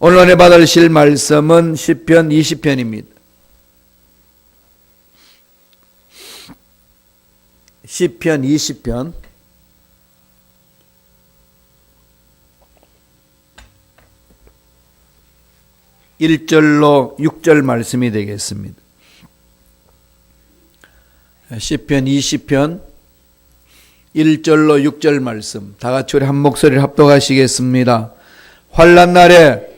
오늘 은혜 받으실 말씀은 시편 20편입니다. 시편 20편 1절로 6절 말씀이 되겠습니다. 시편 20편 1절로 6절 말씀 다 같이 우리 한 목소리를 합독하시겠습니다. 환란 날에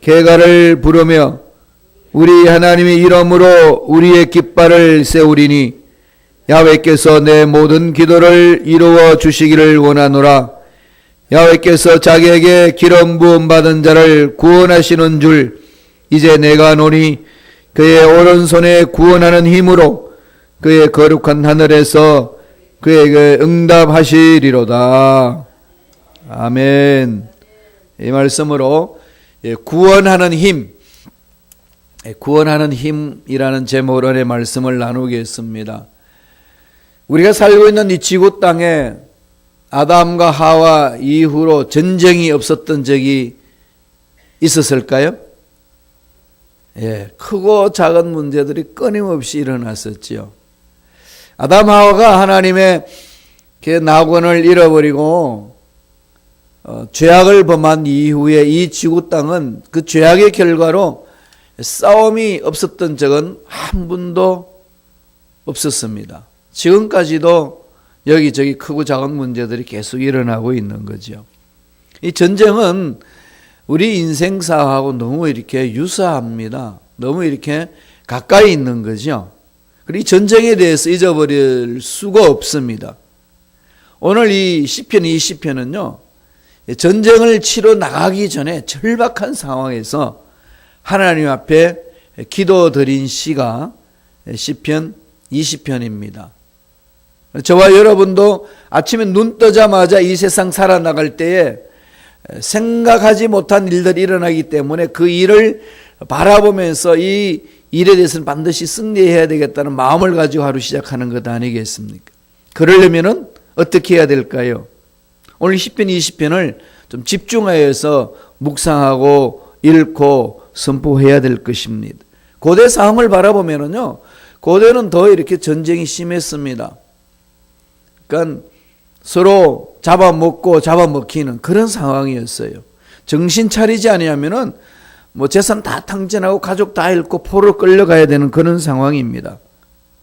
개가를 부르며 우리 하나님의 이름으로 우리의 깃발을 세우리니 야훼께서 내 모든 기도를 이루어 주시기를 원하노라 야훼께서 자기에게 기름 부음 받은 자를 구원하시는 줄 이제 내가 노니 그의 오른손에 구원하는 힘으로 그의 거룩한 하늘에서 그에게 응답하시리로다. 아멘. 이 말씀으로 예, 구원하는 힘, 예, 구원하는 힘이라는 제목으로의 말씀을 나누겠습니다. 우리가 살고 있는 이 지구 땅에 아담과 하와 이후로 전쟁이 없었던 적이 있었을까요? 예, 크고 작은 문제들이 끊임없이 일어났었지요. 아담 하와가 하나님의 그 낙원을 잃어버리고 어, 죄악을 범한 이후에 이 지구 땅은 그 죄악의 결과로 싸움이 없었던 적은 한 분도 없었습니다. 지금까지도 여기저기 크고 작은 문제들이 계속 일어나고 있는 거죠. 이 전쟁은 우리 인생사하고 너무 이렇게 유사합니다. 너무 이렇게 가까이 있는 거죠. 그리고 이 전쟁에 대해서 잊어버릴 수가 없습니다. 오늘 이 시편 20편은요. 전쟁을 치러 나가기 전에 절박한 상황에서 하나님 앞에 기도 드린 시가 시편 20편입니다. 저와 여러분도 아침에 눈 뜨자마자 이 세상 살아나갈 때에 생각하지 못한 일들이 일어나기 때문에 그 일을 바라보면서 이 일에 대해서는 반드시 승리해야 되겠다는 마음을 가지고 하루 시작하는 것 아니겠습니까? 그러려면은 어떻게 해야 될까요? 오늘 10편, 20편을 좀 집중하여서 묵상하고 읽고 선포해야 될 것입니다. 고대 상황을 바라보면은요, 고대는 더 이렇게 전쟁이 심했습니다. 그러니까 서로 잡아먹고 잡아먹히는 그런 상황이었어요. 정신 차리지 아니하면은 뭐 재산 다 탕진하고 가족 다 잃고 포로 끌려가야 되는 그런 상황입니다.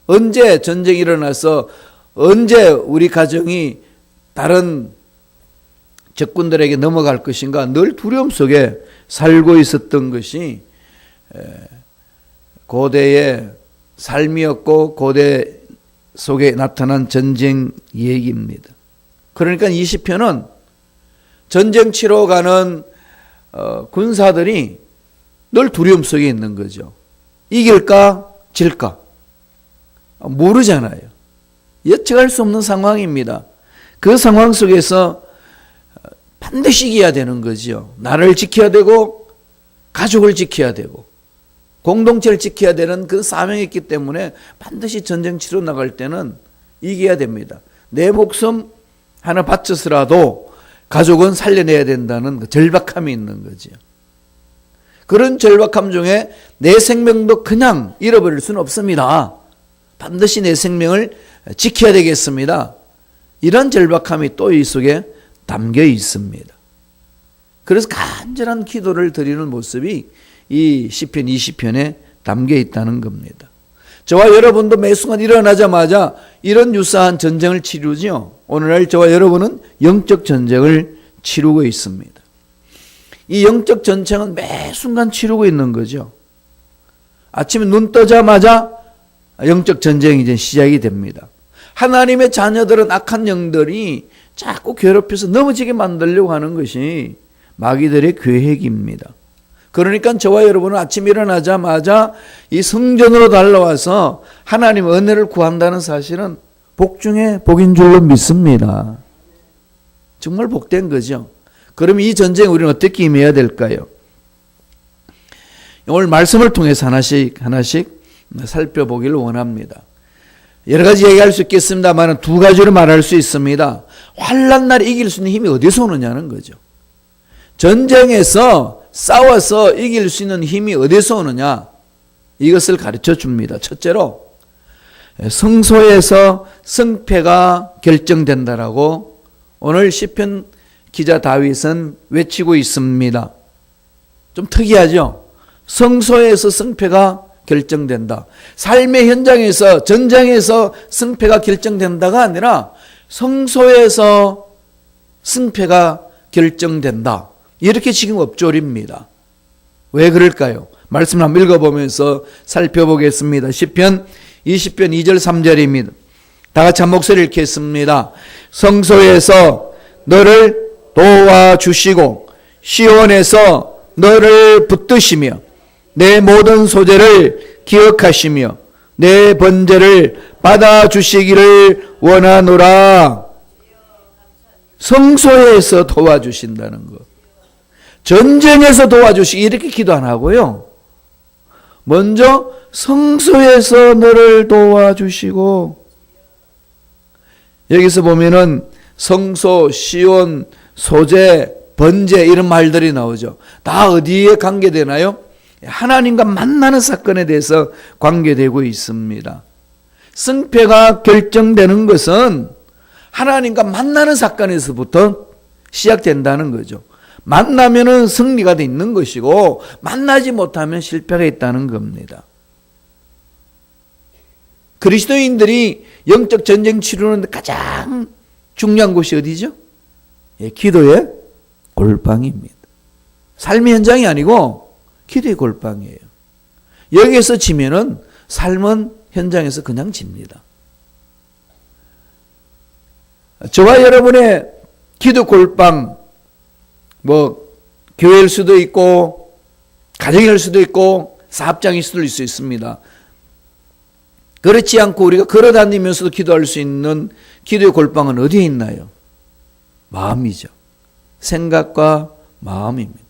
언제 전쟁이 일어나서 언제 우리 가정이 다른 적군들에게 넘어갈 것인가 늘 두려움 속에 살고 있었던 것이 고대의 삶이었고 고대 속에 나타난 전쟁 얘기입니다. 그러니까 20편은 전쟁 치러 가는 어, 군사들이 늘 두려움 속에 있는 거죠. 이길까 질까 모르잖아요. 예측할 수 없는 상황입니다. 그 상황 속에서 반드시 이겨야 되는 거죠. 나를 지켜야 되고 가족을 지켜야 되고 공동체를 지켜야 되는 그 사명이 있기 때문에 반드시 전쟁 치러 나갈 때는 이겨야 됩니다. 내 목숨 하나 바쳐서라도 가족은 살려내야 된다는 그 절박함이 있는 거죠. 그런 절박함 중에 내 생명도 그냥 잃어버릴 수는 없습니다. 반드시 내 생명을 지켜야 되겠습니다. 이런 절박함이 또 이 속에 담겨 있습니다. 그래서 간절한 기도를 드리는 모습이 이 시편 20편에 담겨 있다는 겁니다. 저와 여러분도 매 순간 일어나자마자 이런 유사한 전쟁을 치르죠. 오늘날 저와 여러분은 영적 전쟁을 치르고 있습니다. 이 영적 전쟁은 매 순간 치르고 있는 거죠. 아침에 눈 뜨자마자 영적 전쟁이 이제 시작이 됩니다. 하나님의 자녀들은 악한 영들이 자꾸 괴롭혀서 넘어지게 만들려고 하는 것이 마귀들의 계획입니다. 그러니까 저와 여러분은 아침 일어나자마자 이 성전으로 달려와서 하나님 은혜를 구한다는 사실은 복 중에 복인 줄로 믿습니다. 정말 복된 거죠. 그럼 이 전쟁 우리는 어떻게 임해야 될까요? 오늘 말씀을 통해서 하나씩 하나씩 살펴보기를 원합니다. 여러 가지 얘기할 수 있겠습니다만 두 가지로 말할 수 있습니다. 환란 날 이길 수 있는 힘이 어디서 오느냐는 거죠. 전쟁에서 싸워서 이길 수 있는 힘이 어디서 오느냐? 이것을 가르쳐 줍니다. 첫째로 성소에서 승패가 결정된다라고 오늘 시편 기자 다윗은 외치고 있습니다. 좀 특이하죠? 성소에서 승패가 결정된다. 삶의 현장에서 전장에서 승패가 결정된다가 아니라 성소에서 승패가 결정된다. 이렇게 지금 업조립니다. 왜 그럴까요? 말씀 한번 읽어보면서 살펴보겠습니다. 10편 20편 2절 3절입니다. 다 같이 한 목소리 읽겠습니다. 성소에서 너를 도와주시고 시온에서 너를 붙드시며 내 모든 소재를 기억하시며 내 번제를 받아 주시기를 원하노라. 성소에서 도와주신다는 것. 전쟁에서 도와주시기 이렇게 기도 안 하고요. 먼저 성소에서 너를 도와주시고 여기서 보면은 성소, 시온, 소재, 번제 이런 말들이 나오죠. 다 어디에 관계되나요? 하나님과 만나는 사건에 대해서 관계되고 있습니다. 승패가 결정되는 것은 하나님과 만나는 사건에서부터 시작된다는 거죠. 만나면은 승리가 돼 있는 것이고 만나지 못하면 실패가 있다는 겁니다. 그리스도인들이 영적 전쟁 치르는 가장 중요한 곳이 어디죠? 예, 기도의 골방입니다. 삶의 현장이 아니고 기도의 골방이에요. 여기에서 지면은 삶은 현장에서 그냥 집니다. 저와 여러분의 기도 골방, 뭐, 교회일 수도 있고, 가정일 수도 있고, 사업장일 수도 있을 수 있습니다. 그렇지 않고 우리가 걸어 다니면서도 기도할 수 있는 기도의 골방은 어디에 있나요? 마음이죠. 생각과 마음입니다.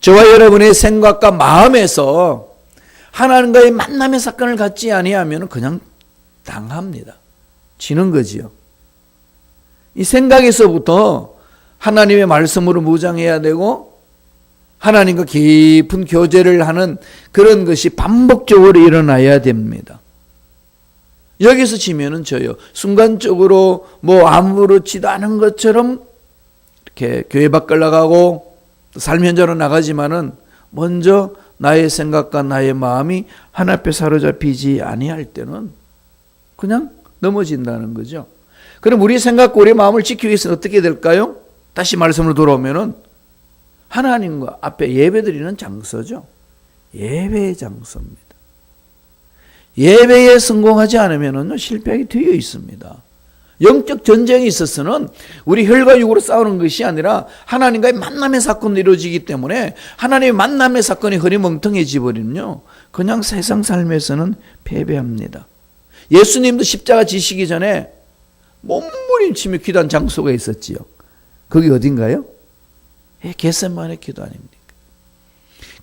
저와 여러분의 생각과 마음에서 하나님과의 만남의 사건을 갖지 아니하면 그냥 당합니다. 지는 거지요. 이 생각에서부터 하나님의 말씀으로 무장해야 되고 하나님과 깊은 교제를 하는 그런 것이 반복적으로 일어나야 됩니다. 여기서 지면은 저요. 순간적으로 뭐 아무렇지도 않은 것처럼 이렇게 교회 밖을 나가고 삶 현장으로 나가지만은 먼저 나의 생각과 나의 마음이 하나 앞에 사로잡히지 아니할 때는 그냥 넘어진다는 거죠. 그럼 우리 생각과 우리 마음을 지키기 위해서는 어떻게 될까요? 다시 말씀으로 돌아오면은 하나님과 앞에 예배드리는 장소죠. 예배의 장소입니다. 예배에 성공하지 않으면 실패하게 되어 있습니다. 영적 전쟁이 있어서는 우리 혈과 육으로 싸우는 것이 아니라 하나님과의 만남의 사건이 이루어지기 때문에 하나님의 만남의 사건이 흐리멍텅해지 버리면요. 그냥 세상 삶에서는 패배합니다. 예수님도 십자가 지시기 전에 몸부림치며 기도한 장소가 있었지요. 거기 어딘가요? 예, 겟셋만의 기도 아닙니까?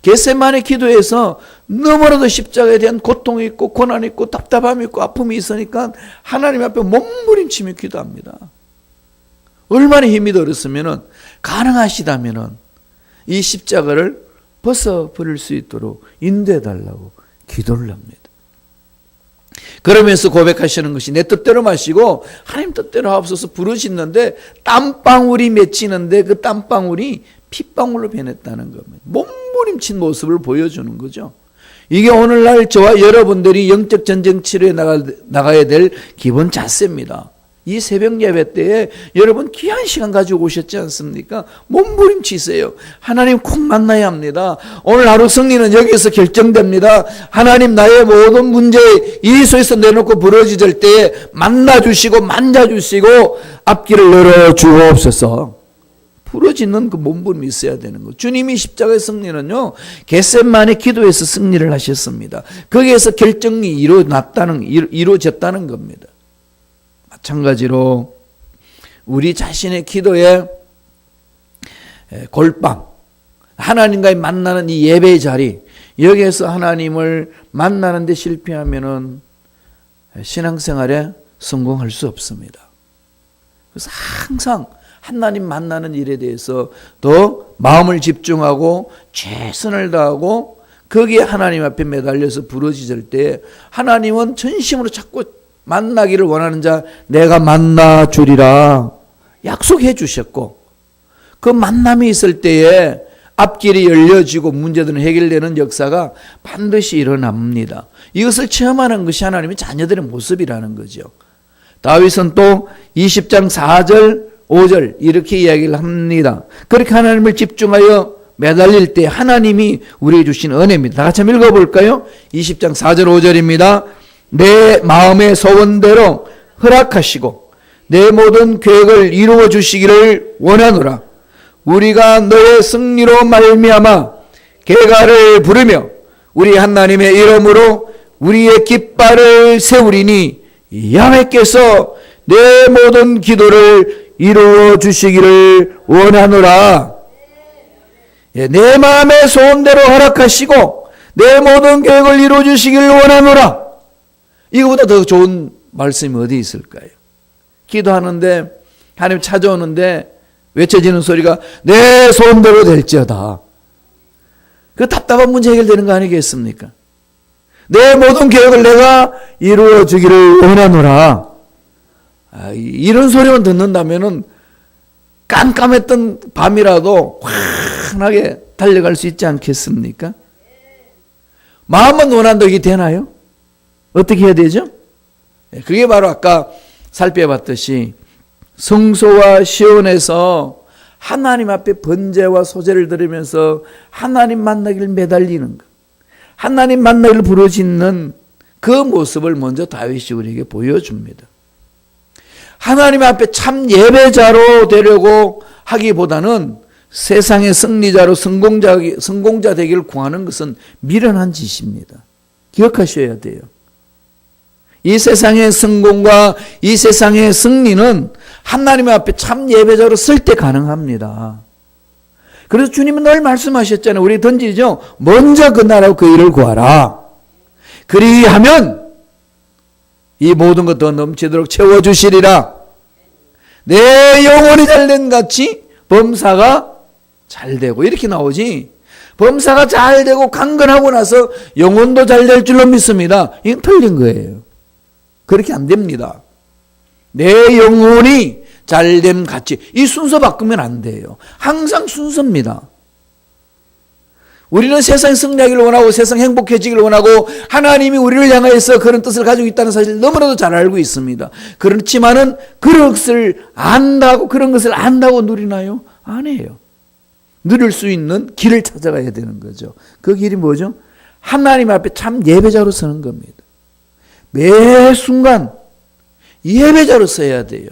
겟셋만의 기도에서 너무나도 십자가에 대한 고통이 있고 고난이 있고 답답함이 있고 아픔이 있으니까 하나님 앞에 몸부림치며 기도합니다. 얼마나 힘이 들었으면은 가능하시다면은 이 십자가를 벗어 버릴 수 있도록 인도해 달라고 기도를 합니다. 그러면서 고백하시는 것이 내 뜻대로 마시고 하나님 뜻대로 하옵소서 부르짖는데 땀방울이 맺히는데 그 땀방울이 핏방울로 변했다는 겁니다. 몸 부림친 모습을 보여주는 거죠. 이게 오늘날 저와 여러분들이 영적 전쟁 치료에 나가, 나가야 될 기본 자세입니다. 이 새벽 예배 때에 여러분 귀한 시간 가지고 오셨지 않습니까? 몸부림치세요. 하나님 꼭 만나야 합니다. 오늘 하루 승리는 여기서 결정됩니다. 하나님 나의 모든 문제 이소에서 내놓고 부러지질 때에 만나주시고 만져주시고 앞길을 열어 주옵소서. 부러지는 그 몸부림이 있어야 되는 거. 주님이 십자가의 승리는요, 겟셋만의 기도에서 승리를 하셨습니다. 거기에서 결정이 이루어났다는, 이루- 이루어졌다는 겁니다. 마찬가지로 우리 자신의 기도에 에, 골방, 하나님과의 만나는 이 예배의 자리, 여기에서 하나님을 만나는데 실패하면은 신앙생활에 성공할 수 없습니다. 그래서 항상 하나님 만나는 일에 대해서 더 마음을 집중하고 최선을 다하고 거기에 하나님 앞에 매달려서 부러지질 때 하나님은 전심으로 자꾸 만나기를 원하는 자 내가 만나 주리라 약속해 주셨고 그 만남이 있을 때에 앞길이 열려지고 문제들은 해결되는 역사가 반드시 일어납니다. 이것을 체험하는 것이 하나님의 자녀들의 모습이라는 거죠. 다윗은 또 20장 4절, 5절 이렇게 이야기를 합니다. 그렇게 하나님을 집중하여 매달릴 때 하나님이 우리에게 주신 은혜입니다. 다 같이 한번 읽어볼까요? 20장 4절, 5절입니다. 내 마음의 소원대로 허락하시고 내 모든 계획을 이루어 주시기를 원하노라. 우리가 너의 승리로 말미암아 개가를 부르며 우리 하나님의 이름으로 우리의 깃발을 세우리니 야훼께서 내 모든 기도를 이루어 주시기를 원하노라. 예, 내 마음의 소원대로 허락하시고 내 모든 계획을 이루어 주시기를 원하노라. 이거보다 더 좋은 말씀이 어디 있을까요? 기도하는데 하나님 찾아오는데 외쳐지는 소리가 내 소원대로 될지어다. 그 답답한 문제 해결되는 거 아니겠습니까? 내 모든 계획을 내가 이루어 주기를 원하노라. 아, 이- 이런 소리만 듣는다면은 깜깜했던 밤이라도 환하게 달려갈 수 있지 않겠습니까? 마음은 원한다 이게 되나요? 어떻게 해야 되죠? 예, 그게 바로 아까 살펴봤듯이 성소와 시온에서 하나님 앞에 번제와 소제를 들으면서 하나님 만나기를 매달리는 것. 하나님 만나기를 부르짖는 그 모습을 먼저 다윗이 우리에게 보여줍니다. 하나님 앞에 참 예배자로 되려고 하기보다는 세상의 승리자로 성공자, 성공자 되기를 구하는 것은 미련한 짓입니다. 기억하셔야 돼요. 이 세상의 성공과 이 세상의 승리는 하나님 앞에 참 예배자로 설때 가능합니다. 그래서 주님은 늘 말씀하셨잖아요. 우리 던지죠. 먼저 그 나라와 그 일을 구하라. 그리하면 이 모든 것 더 넘치도록 채워주시리라. 내 영혼이 잘된 같이 범사가 잘 되고 이렇게 나오지. 범사가 잘 되고 강건하고 나서 영혼도 잘 될 줄로 믿습니다. 이건 틀린 거예요. 그렇게 안 됩니다. 내 영혼이 잘됨 같이 이 순서 바꾸면 안 돼요. 항상 순서입니다. 우리는 세상 승리하기를 원하고 세상 행복해지기를 원하고 하나님이 우리를 향하여서 그런 뜻을 가지고 있다는 사실을 너무나도 잘 알고 있습니다. 그렇지만은 그런 것을 안다고 그런 것을 안다고 누리나요? 안 해요. 누릴 수 있는 길을 찾아가야 되는 거죠. 그 길이 뭐죠? 하나님 앞에 참 예배자로 서는 겁니다. 매 순간 예배자로 서야 돼요.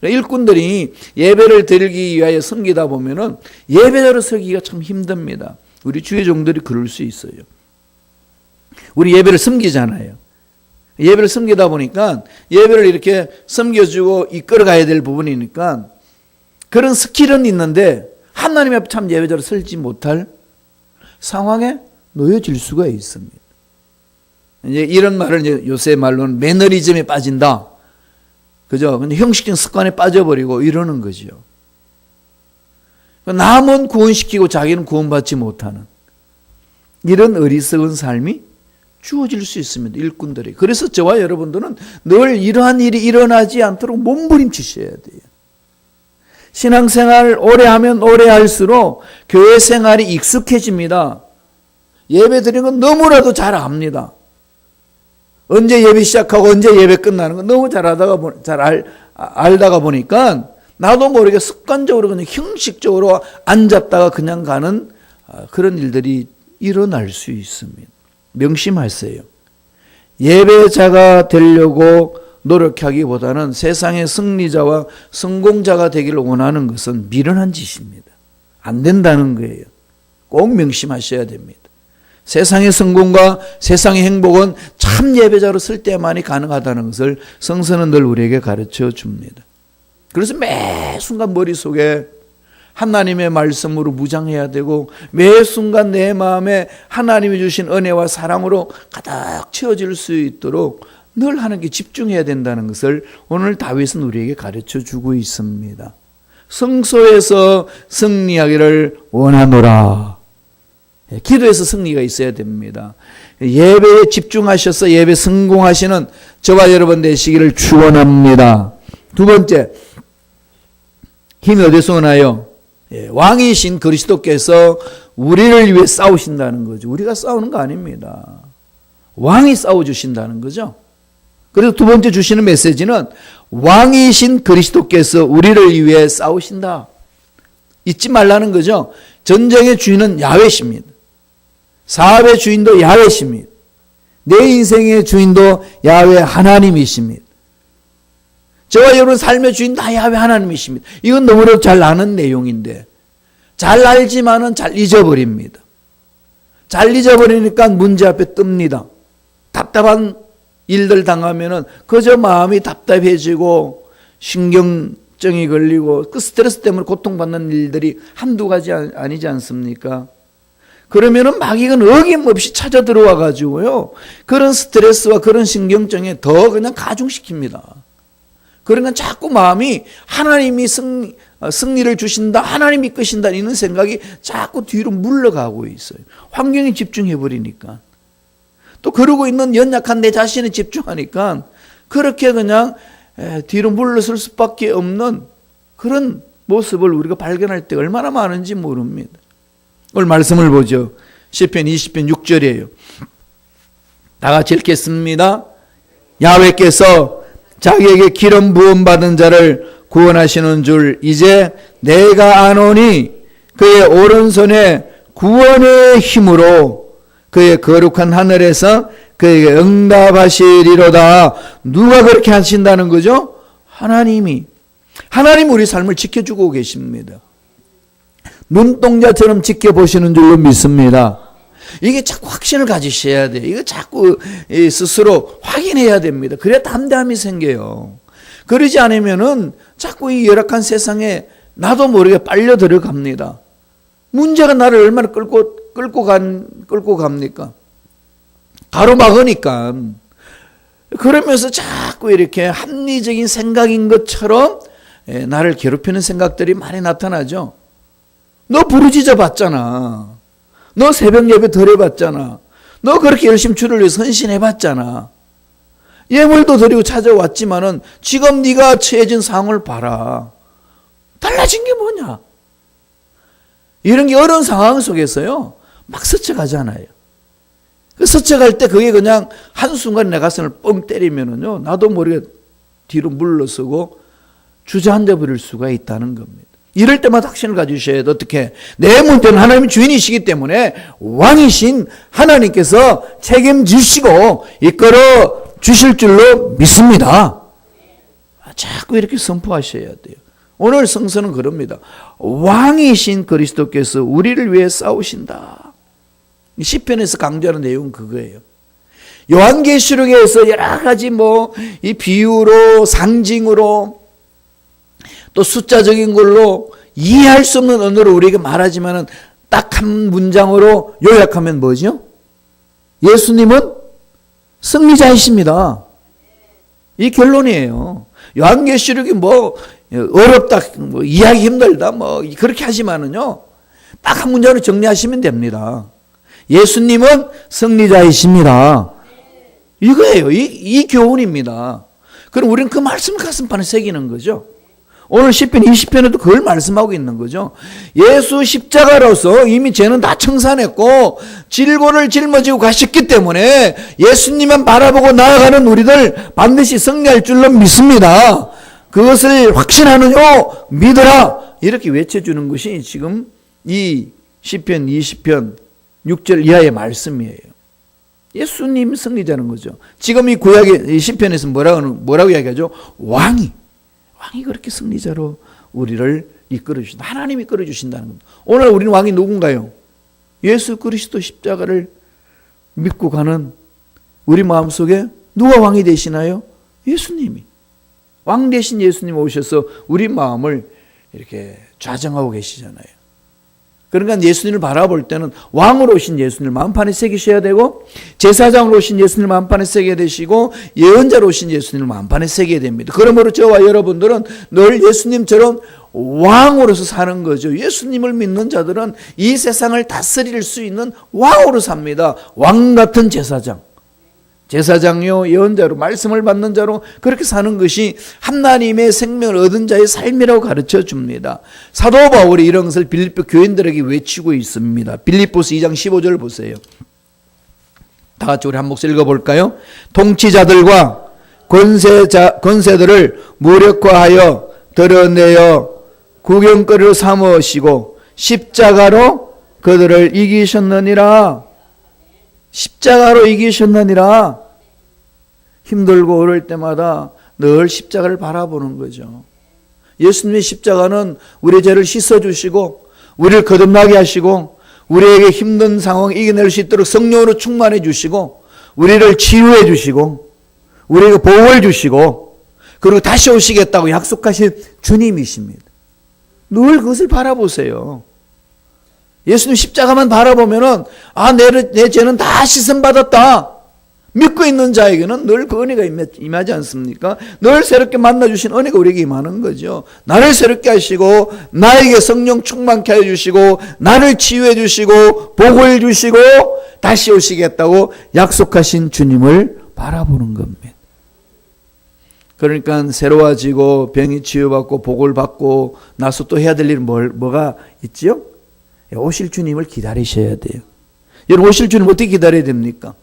그러니까 일꾼들이 예배를 드리기 위하여 섬기다 보면은 예배자로 서기가 참 힘듭니다. 우리 주의 종들이 그럴 수 있어요. 우리 예배를 섬기잖아요. 예배를 섬기다 보니까 예배를 이렇게 섬겨주고 이끌어가야 될 부분이니까 그런 스킬은 있는데 하나님 앞에 참 예배자로 설지 못할 상황에 놓여질 수가 있습니다. 이제 이런 말을 이제 요새 말로는 매너리즘에 빠진다. 그죠? 근데 형식적인 습관에 빠져버리고 이러는 거죠. 남은 구원시키고 자기는 구원받지 못하는 이런 어리석은 삶이 주어질 수 있습니다. 일꾼들이. 그래서 저와 여러분들은 늘 이러한 일이 일어나지 않도록 몸부림치셔야 돼요. 신앙생활 오래 하면 오래 할수록 교회 생활이 익숙해집니다. 예배 드리는 건 너무나도 잘 압니다. 언제 예배 시작하고 언제 예배 끝나는 거 너무 잘 하다가 보- 잘 알, 아- 알다가 보니까 나도 모르게 습관적으로 그냥 형식적으로 앉았다가 그냥 가는 아, 그런 일들이 일어날 수 있습니다. 명심하세요. 예배자가 되려고 노력하기보다는 세상의 승리자와 성공자가 되기를 원하는 것은 미련한 짓입니다. 안 된다는 거예요. 꼭 명심하셔야 됩니다. 세상의 성공과 세상의 행복은 참 예배자로 쓸 때만이 가능하다는 것을 성서는 늘 우리에게 가르쳐 줍니다. 그래서 매 순간 머릿속에 하나님의 말씀으로 무장해야 되고 매 순간 내 마음에 하나님이 주신 은혜와 사랑으로 가득 채워질 수 있도록 늘 하나님께 집중해야 된다는 것을 오늘 다윗은 우리에게 가르쳐 주고 있습니다. 성소에서 승리하기를 원하노라. 예, 기도에서 승리가 있어야 됩니다. 예배에 집중하셔서 예배 성공하시는 저와 여러분 되시기를 축원합니다. 두 번째 힘이 어디서 오나요? 예, 왕이신 그리스도께서 우리를 위해 싸우신다는 거죠. 우리가 싸우는 거 아닙니다. 왕이 싸워 주신다는 거죠. 그래서 두 번째 주시는 메시지는 왕이신 그리스도께서 우리를 위해 싸우신다. 잊지 말라는 거죠. 전쟁의 주인은 야훼십니다. 사업의 주인도 야훼십니다. 내 인생의 주인도 야훼 하나님이십니다. 저와 여러분 삶의 주인 다 야훼 하나님이십니다. 이건 너무나도 잘 아는 내용인데 잘 알지만은 잘 잊어버립니다. 잘 잊어버리니까 문제 앞에 뜹니다. 답답한 일들 당하면은 그저 마음이 답답해지고 신경증이 걸리고 그 스트레스 때문에 고통받는 일들이 한두 가지 아니지 않습니까? 그러면은 마귀가 어김없이 찾아 들어와 가지고요. 그런 스트레스와 그런 신경증에 더 그냥 가중시킵니다. 그러니까 자꾸 마음이 하나님이 승리, 어, 승리를 주신다, 하나님이 끄신다, 이런 생각이 자꾸 뒤로 물러가고 있어요. 환경에 집중해 버리니까. 또 그러고 있는 연약한 내 자신에 집중하니까 그렇게 그냥 뒤로 물러설 수밖에 없는 그런 모습을 우리가 발견할 때 얼마나 많은지 모릅니다. 오늘 말씀을 보죠. 시편 20편 6절이에요. 다 같이 읽겠습니다. 야훼께서 자기에게 기름 부음 받은 자를 구원하시는 줄 이제 내가 아노니 그의 오른손에 구원의 힘으로 그의 거룩한 하늘에서 그에게 응답하시리로다. 누가 그렇게 하신다는 거죠? 하나님이. 하나님 우리 삶을 지켜주고 계십니다. 눈동자처럼 지켜보시는 줄로 믿습니다. 이게 자꾸 확신을 가지셔야 돼요. 이거 자꾸 스스로 확인해야 됩니다. 그래야 담대함이 생겨요. 그러지 않으면은 자꾸 이 열악한 세상에 나도 모르게 빨려 들어갑니다. 문제가 나를 얼마나 끌고 끌고 간 끌고 갑니까? 가로막으니까. 그러면서 자꾸 이렇게 합리적인 생각인 것처럼 예, 나를 괴롭히는 생각들이 많이 나타나죠. 너 부르짖어 봤잖아. 너 새벽 예배 덜 해봤잖아. 너 그렇게 열심히 주를 위해 선신해 봤잖아. 예물도 드리고 찾아왔지만은 지금 네가 처해진 상황을 봐라. 달라진 게 뭐냐? 이런 게 어려운 상황 속에서요. 막 스쳐가잖아요. 그 스쳐갈 때 그게 그냥 한순간 내 가슴을 뻥 때리면은요. 나도 모르게 뒤로 물러서고 주저앉아 버릴 수가 있다는 겁니다. 이럴 때마다 확신을 가지셔야 돼. 어떻게? 내 문제는 하나님이 주인이시기 때문에 왕이신 하나님께서 책임지시고 이끌어 주실 줄로 믿습니다. 자꾸 이렇게 선포하셔야 돼요. 오늘 성서는 그럽니다. 왕이신 그리스도께서 우리를 위해 싸우신다. 시편에서 강조하는 내용은 그거예요. 요한계시록에서 여러 가지 뭐 이 비유로 상징으로 또 숫자적인 걸로 이해할 수 없는 언어로 우리에게 말하지만은 딱 한 문장으로 요약하면 뭐죠? 예수님은 승리자이십니다. 이 결론이에요. 요한계시록이 뭐 어렵다, 뭐 이해하기 힘들다, 뭐 그렇게 하지만은요. 딱 한 문장으로 정리하시면 됩니다. 예수님은 승리자이십니다. 이거예요. 이, 이 교훈입니다. 그럼 우리는 그 말씀을 가슴판에 새기는 거죠. 오늘 10편, 20편에도 그걸 말씀하고 있는 거죠. 예수 십자가로서 이미 죄는 다 청산했고, 질고를 짊어지고 가셨기 때문에 예수님만 바라보고 나아가는 우리들 반드시 승리할 줄로 믿습니다. 그것을 확신하느요, 믿어라! 이렇게 외쳐주는 것이 지금 이 10편, 20편, 6절 이하의 말씀이에요. 예수님 승리자는 거죠. 지금 이 구약의 이 시편에서 뭐라고 뭐라고 이야기하죠? 왕이 왕이 그렇게 승리자로 우리를 이끌어 주신다. 하나님이 이끌어 주신다는 겁니다. 오늘 우리는 왕이 누군가요? 예수 그리스도 십자가를 믿고 가는 우리 마음속에 누가 왕이 되시나요? 예수님이. 왕 대신 예수님 오셔서 우리 마음을 이렇게 좌정하고 계시잖아요. 그러니까 예수님을 바라볼 때는 왕으로 오신 예수님을 마음판에 새기셔야 되고 제사장으로 오신 예수님을 마음판에 새겨야 되시고 예언자로 오신 예수님을 마음판에 새겨야 됩니다. 그러므로 저와 여러분들은 늘 예수님처럼 왕으로서 사는 거죠. 예수님을 믿는 자들은 이 세상을 다스릴 수 있는 왕으로 삽니다. 왕 같은 제사장. 제사장요 예언자로 말씀을 받는 자로 그렇게 사는 것이 하나님의 생명을 얻은 자의 삶이라고 가르쳐 줍니다. 사도 바울이 이런 것을 빌립보 교인들에게 외치고 있습니다. 빌립보스 2장 15절 보세요. 다 같이 우리 한 목소리 읽어볼까요? 통치자들과 권세자, 권세들을 무력화하여 드러내어 구경거리로 삼으시고 십자가로 그들을 이기셨느니라. 십자가로 이기셨느니라. 힘들고 어려울 때마다 늘 십자가를 바라보는 거죠. 예수님의 십자가는 우리 죄를 씻어주시고, 우리를 거듭나게 하시고, 우리에게 힘든 상황 이겨낼 수 있도록 성령으로 충만해 주시고, 우리를 치유해 주시고, 우리에게 보호해 주시고, 그리고 다시 오시겠다고 약속하신 주님이십니다. 늘 그것을 바라보세요. 예수님 십자가만 바라보면은 아, 내, 내 죄는 다 씻음 받았다. 믿고 있는 자에게는 늘 그 은혜가 임하지 않습니까? 늘 새롭게 만나주신 은혜가 우리에게 임하는 거죠. 나를 새롭게 하시고, 나에게 성령 충만케 해주시고, 나를 치유해 주시고, 보호해 주시고, 다시 오시겠다고 약속하신 주님을 바라보는 겁니다. 그러니까 새로워지고, 병이 치유받고, 복을 받고, 나서 또 해야 될 일은 뭘, 뭐가 있지요? 오실 주님을 기다리셔야 돼요. 여러분 오실 주님 어떻게 기다려야 됩니까?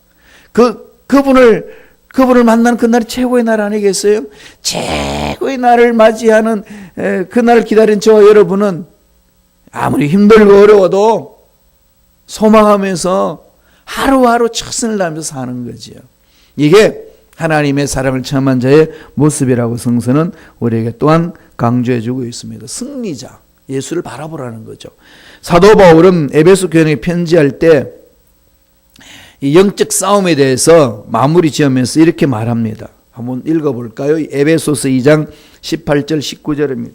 그 그분을 그분을 만난 그날이 최고의 날 아니겠어요? 최고의 날을 맞이하는 그날을 기다린 저와 여러분은 아무리 힘들고 어려워도 소망하면서 하루하루 최선을 다하면서 사는 거지요. 이게 하나님의 사랑을 체험한 자의 모습이라고 성서는 우리에게 또한 강조해주고 있습니다. 승리자, 예수를 바라보라는 거죠. 사도 바울은 에베소 교회에 편지할 때 이 영적 싸움에 대해서 마무리 지으면서 이렇게 말합니다. 한번 읽어볼까요? 에베소서 2장 18절 19절입니다.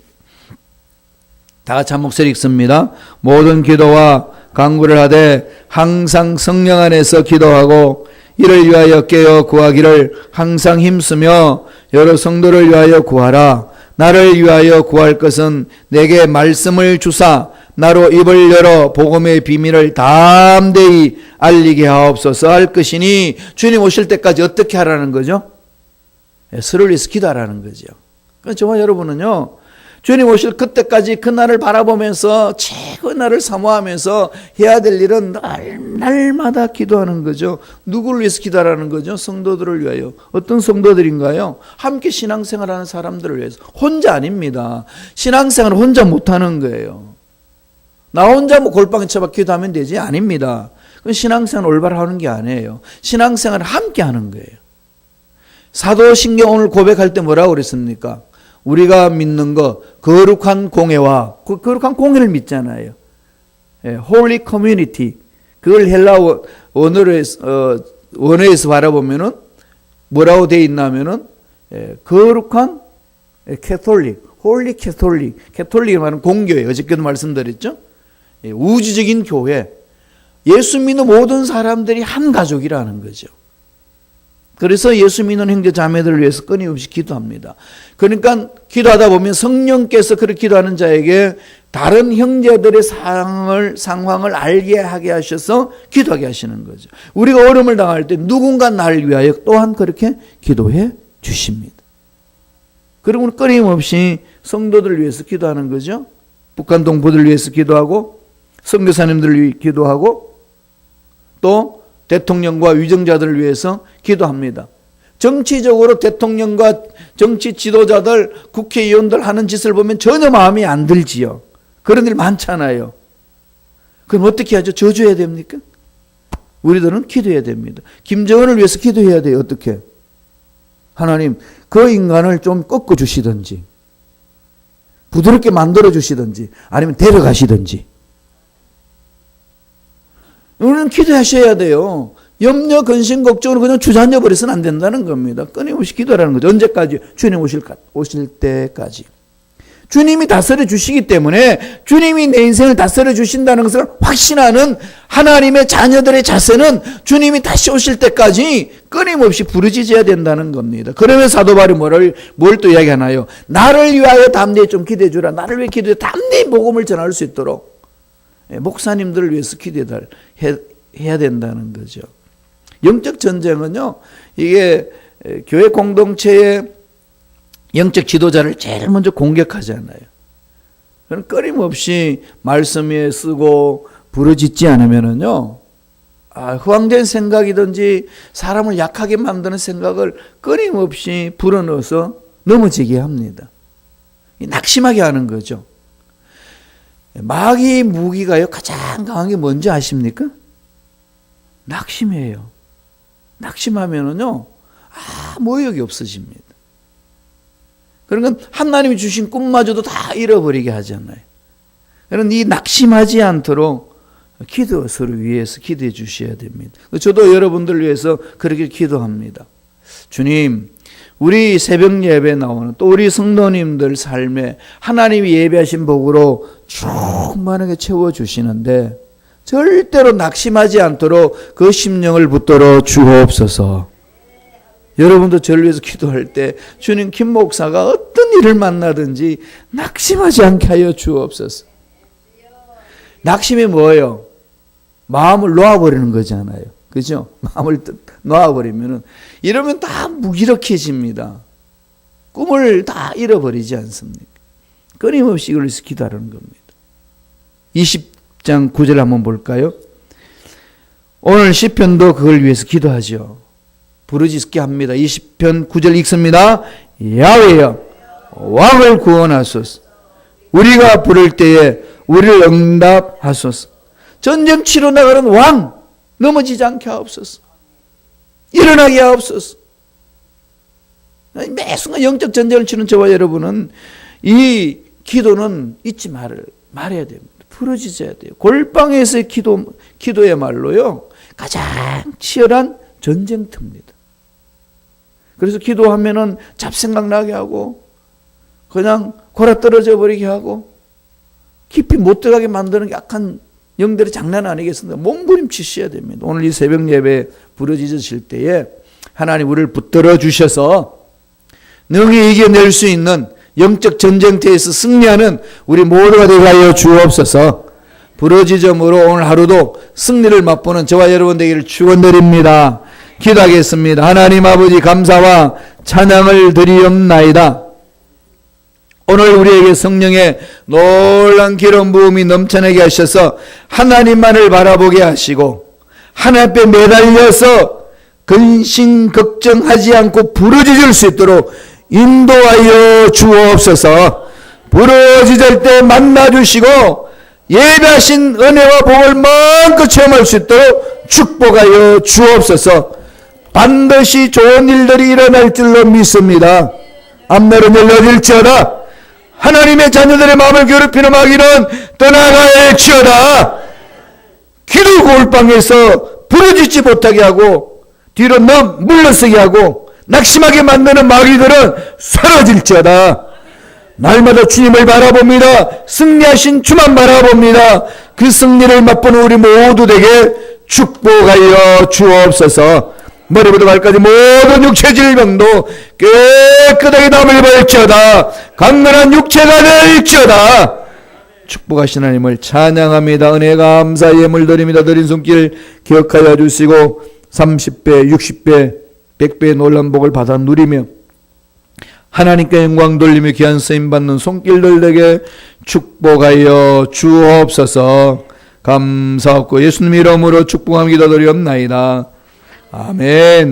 다 같이 한 목소리 읽습니다. 모든 기도와 강구를 하되 항상 성령 안에서 기도하고 이를 위하여 깨어 구하기를 항상 힘쓰며 여러 성도를 위하여 구하라. 나를 위하여 구할 것은 내게 말씀을 주사 나로 입을 열어 복음의 비밀을 담대히 알리게 하옵소서 할 것이니 주님 오실 때까지 어떻게 하라는 거죠? 예, 서를 위해서 기도하라는 거죠. 그러니까 여러분은요. 주님 오실 그때까지 그 날을 바라보면서 최고 날을 사모하면서 해야 될 일은 날, 날마다 기도하는 거죠. 누구를 위해서 기도하라는 거죠? 성도들을 위하여. 어떤 성도들인가요? 함께 신앙생활하는 사람들을 위해서. 혼자 아닙니다. 신앙생활 혼자 못하는 거예요. 나 혼자 뭐 골방에 쳐박 기도 하면 되지? 아닙니다. 그 신앙생활 올바로 하는 게 아니에요. 신앙생활을 함께 하는 거예요. 사도신경 오늘 고백할 때 뭐라고 그랬습니까? 우리가 믿는 거 거룩한 공예와 그 거룩한 공예를 믿잖아요. 예, holy community 그걸 헬라 원어에서 어, 원어에서 바라보면은 뭐라고 돼 있냐면은 예, 거룩한 캐톨릭, 홀리 캐톨릭, 캐톨릭이 말하는 공교회 어저께도 말씀드렸죠. 예, 우주적인 교회, 예수 믿는 모든 사람들이 한 가족이라는 거죠. 그래서 예수 믿는 형제 자매들을 위해서 끊임없이 기도합니다. 그러니까 기도하다 보면 성령께서 그렇게 기도하는 자에게 다른 형제들의 상황을, 상황을 알게 하게 하셔서 기도하게 하시는 거죠. 우리가 어려움을 당할 때 누군가 나를 위하여 또한 그렇게 기도해 주십니다. 그러면 끊임없이 성도들을 위해서 기도하는 거죠. 북한 동포들을 위해서 기도하고 선교사님들을 위해 기도하고 또 대통령과 위정자들을 위해서 기도합니다. 정치적으로 대통령과 정치 지도자들, 국회의원들 하는 짓을 보면 전혀 마음이 안 들지요. 그런 일 많잖아요. 그럼 어떻게 하죠? 저주해야 됩니까? 우리들은 기도해야 됩니다. 김정은을 위해서 기도해야 돼요. 어떻게? 하나님, 그 인간을 좀 꺾어 주시든지, 부드럽게 만들어 주시든지, 아니면 데려가시든지. 우리는 기도하셔야 돼요. 염려, 근심, 걱정으로 그냥 주저앉아 버려서는 안 된다는 겁니다. 끊임없이 기도하라는 거죠. 언제까지? 주님 오실, 오실 때까지. 주님이 다스려 주시기 때문에 주님이 내 인생을 다스려 주신다는 것을 확신하는 하나님의 자녀들의 자세는 주님이 다시 오실 때까지 끊임없이 부르짖어야 된다는 겁니다. 그러면 사도 바울이 뭐를 뭘 또 이야기하나요? 나를 위하여 담대히 좀 기도해 주라. 나를 위해 기도해 담대히 복음을 전할 수 있도록 예, 목사님들을 위해서 기도해 해야 된다는 거죠. 영적 전쟁은요. 이게 교회 공동체의 영적 지도자를 제일 먼저 공격하잖아요. 그럼 끊임없이 말씀 위에 쓰고 부르짖지 않으면은요, 아, 허황된 생각이든지 사람을 약하게 만드는 생각을 끊임없이 불어넣어서 넘어지게 합니다. 낙심하게 하는 거죠. 마귀 무기가요, 가장 강한 게 뭔지 아십니까? 낙심이에요. 낙심하면은요, 아무 의욕이 없어집니다. 그러니까 하나님이 주신 꿈마저도 다 잃어버리게 하잖아요. 그런 이 낙심하지 않도록 기도 서로 위해서 기도해 주셔야 됩니다. 저도 여러분들 위해서 그렇게 기도합니다. 주님, 우리 새벽 예배 나오는 또 우리 성도님들 삶에 하나님이 예배하신 복으로 충만하게 채워 주시는데 절대로 낙심하지 않도록 그 심령을 붙들어 주옵소서. 여러분도 저를 위해서 기도할 때 주님 김 목사가 어떤 일을 만나든지 낙심하지 않게 하여 주옵소서. 낙심이 뭐예요? 마음을 놓아버리는 거잖아요. 그죠? 마음을 놓아버리면은 이러면 다 무기력해집니다. 꿈을 다 잃어버리지 않습니까? 끊임없이 이걸 기도하는 겁니다. 20장 9절 한번 볼까요? 오늘 시편도 그걸 위해서 기도하죠. 부르짖게 합니다. 20편 9절 읽습니다. 야외여 왕을 구원하소서. 우리가 부를 때에 우리를 응답하소서. 전쟁 치러 나가는 왕 넘어지지 않게 하옵소서. 일어나게 하옵소서. 매 순간 영적 전쟁을 치는 저와 여러분은 이 기도는 잊지 말, 말해야 됩니다. 부르짖어야 돼요. 골방에서의 기도, 기도야말로요, 가장 치열한 전쟁터입니다. 그래서 기도하면은 잡생각 나게 하고 그냥 골아 떨어져 버리게 하고 깊이 못 들어가게 만드는 약한 영들의 장난 아니겠습니까? 몸부림치셔야 됩니다. 오늘 이 새벽 예배 부르짖으실 때에 하나님 우리를 붙들어 주셔서 능히 이겨낼 수 있는 영적 전쟁터에서 승리하는 우리 모두가 되게 하여 주옵소서. 부러지점으로 오늘 하루도 승리를 맛보는 저와 여러분 되기를 축원드립니다. 기도하겠습니다. 하나님 아버지 감사와 찬양을 드리옵나이다. 오늘 우리에게 성령의 놀란 기름 부음이 넘쳐나게 하셔서 하나님만을 바라보게 하시고 하나님 앞에 매달려서 근심 걱정하지 않고 부르짖을 수 있도록 인도하여 주옵소서. 부르짖을 때 만나 주시고 예배하신 은혜와 복을 마음껏 체험할 수 있도록 축복하여 주옵소서. 반드시 좋은 일들이 일어날 줄로 믿습니다. 앞날은 열려질지어다. 하나님의 자녀들의 마음을 괴롭히는 마귀는 떠나갈지어다. 기도 골방에서 부르짖지 못하게 하고 뒤로 넘 물러서게 하고 낙심하게 만드는 마귀들은 사라질지어다. 날마다 주님을 바라봅니다. 승리하신 주만 바라봅니다. 그 승리를 맛보는 우리 모두 되게 축복하여 주옵소서. 머리부터 발까지 모든 육체 질병도 깨끗하게 담을 벌지어다. 강건한 육체가 될지어다. 축복하신 하나님을 찬양합니다. 은혜 감사 예물 드립니다. 드린 손길 기억하여 주시고 30배, 60배, 100배의 놀란 복을 받아 누리며 하나님께 영광 돌리며 귀한 쓰임 받는 손길들에게 축복하여 주옵소서. 감사하고 예수님 이름으로 축복함 기도드리옵나이다. 아멘.